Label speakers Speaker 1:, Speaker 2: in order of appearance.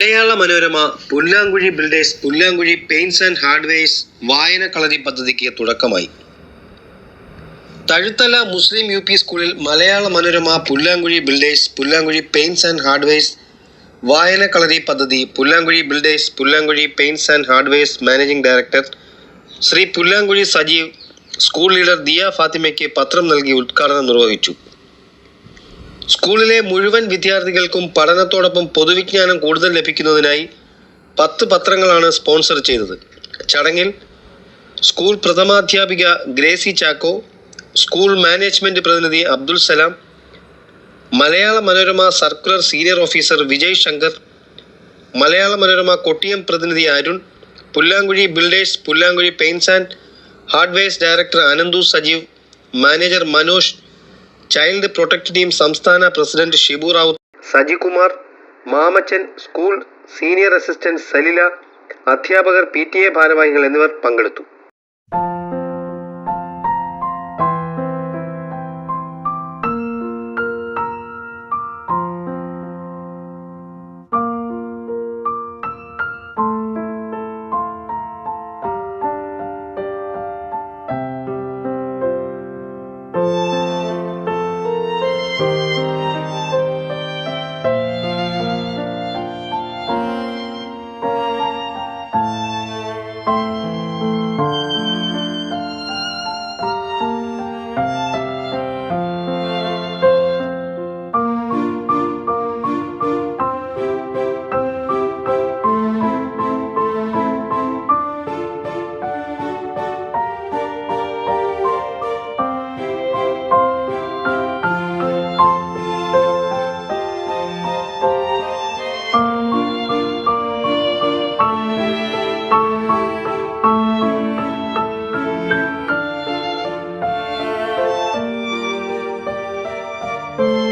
Speaker 1: Malayala Manorama Pullankuzhi builders Pullankuzhi paints and hardwares വായന കളരി പദ്ധതിക്ക് തുടക്കമായി. തഴുത്തല മുസ്ലിം യു പി സ്കൂളിൽ Malayala Manorama Pullankuzhi builders Pullankuzhi paints and hardwares വായന കളരി പദ്ധതി Pullankuzhi builders Pullankuzhi paints and hardwares managing director Shri Pullankuzhi Sajeev school leader Diya ഫാത്തിമയ്ക്ക് പത്രം നൽകി ഉദ്ഘാടനം നിർവഹിച്ചു. സ്കൂളിലെ മുഴുവൻ വിദ്യാർത്ഥികൾക്കും പഠനത്തോടൊപ്പം പൊതുവിജ്ഞാനം കൂടുതൽ ലഭിക്കുന്നതിനായി പത്ത് പത്രങ്ങളാണ് സ്പോൺസർ ചെയ്തത്. ചടങ്ങിൽ സ്കൂൾ പ്രഥമാധ്യാപിക ഗ്രേസി ചാക്കോ സ്കൂൾ മാനേജ്മെന്റ് പ്രതിനിധി Abdul Salam Malayala Manorama circular senior officer Vijay Shankar Malayala Manorama Kottiyam പ്രതിനിധി Arun Pullankuzhi builders Pullankuzhi paints and hardwares director Ananthu Sajeev manager Manoj child protect team സംസ്ഥാന president Shibu Rao Sajikumar Mamachan school senior assistant Salila അധ്യാപകർ P T A ഭാരവാഹികൾ എന്നിവർ പങ്കെടുത്തു. Thank you.